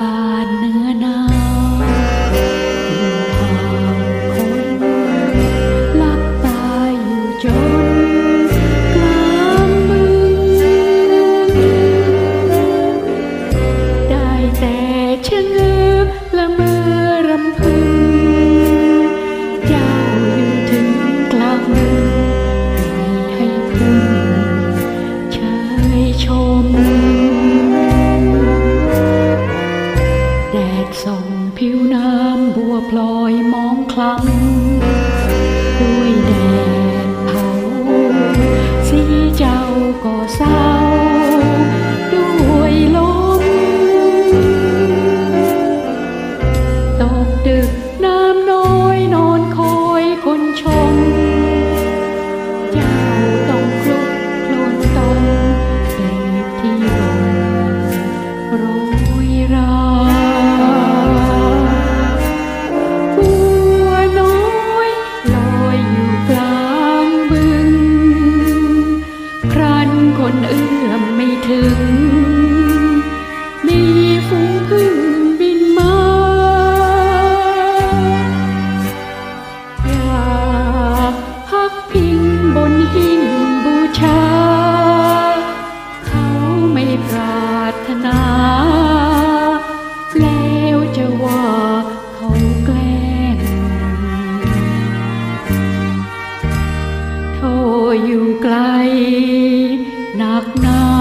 บานเนื้อ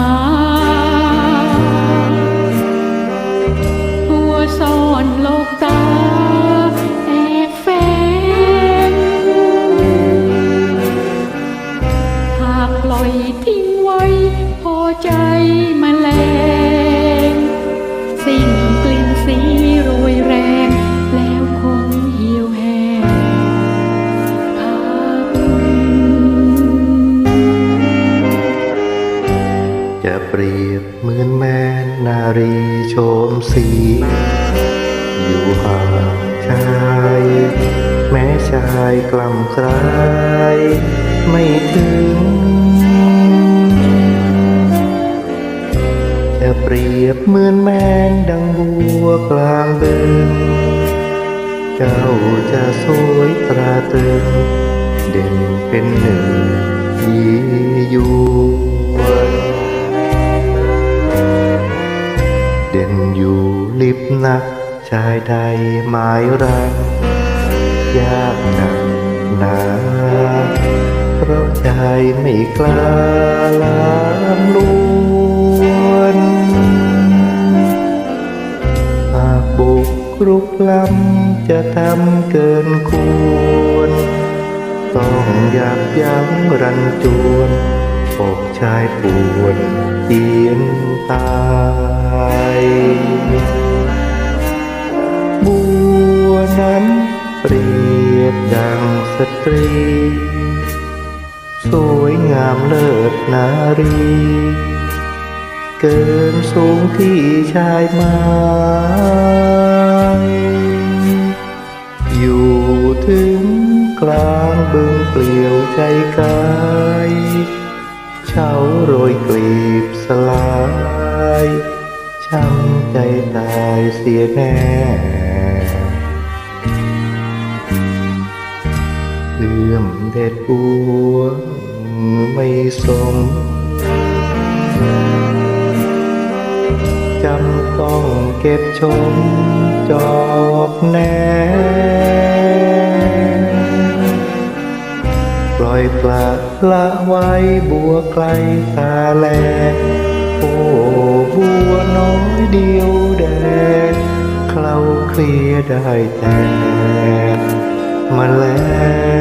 ก เปรียบเหมือนแม่นารีโฉมสี อยู่ห่างชาย แม้ชายกล่ำคลายไม่ถึง จะเปรียบเหมือนแมงดังบัวกลางบึงเจ้าจะสวยตราตรึงเด่นเป็นหนึ่งที่อยู่วั เด่นอยู่ลิบนัก ชายใดหมายรักยากหนักหนาเพราะใจไม่กล้าลามลวนหากบุกรุกล้ำจะทำเกินควร ต้องอยากยั้งรันจวนอกชายปวนเตียนตา ตรี สวยงามเลิศนารี เกินสูงที่ชายไม้อยู่ถึงกลางบึงเปลี่ยวใจกายเช้าโรยกลีบสลาย ช้ำใจตายเสียแน่ เลื่อมเด็ดบัวไม่สมจำต้องเก็บชมจอบแน่ปล่อยปละละไว้บัวไกลตาแล โอ้บัวน้อยเดียวแดดเคล้าเคลียได้แต่มาแล้ว